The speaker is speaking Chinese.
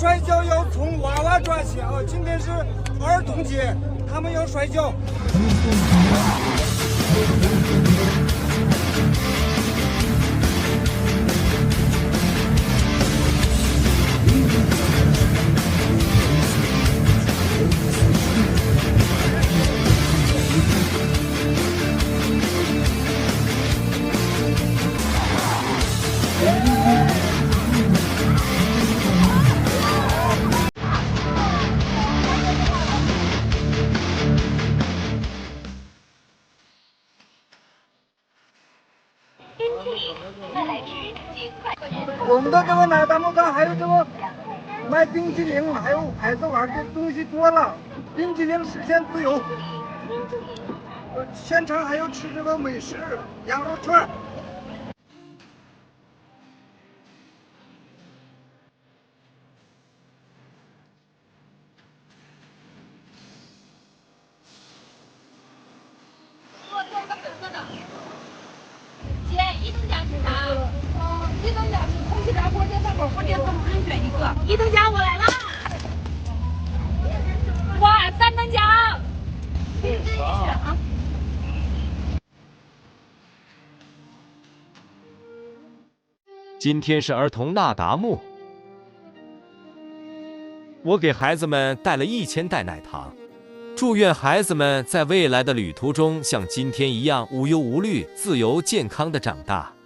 摔跤要从娃娃抓起啊！今天是儿童节，他们要摔跤。我们的这个奶大木上还有这个卖冰淇淋，还有海子玩的东西多了，冰淇淋实现自由。现场还要吃这个美食羊肉串。一等奖是啥？哦，一等奖是空气炸锅电饭锅或电饭锅，任选一个。一等奖我来啦！哇，三等奖！可以自己选啊。今天是儿童纳达木，我给孩子们带了一千袋奶糖，祝愿孩子们在未来的旅途中像今天一样无忧无虑、自由健康的长大。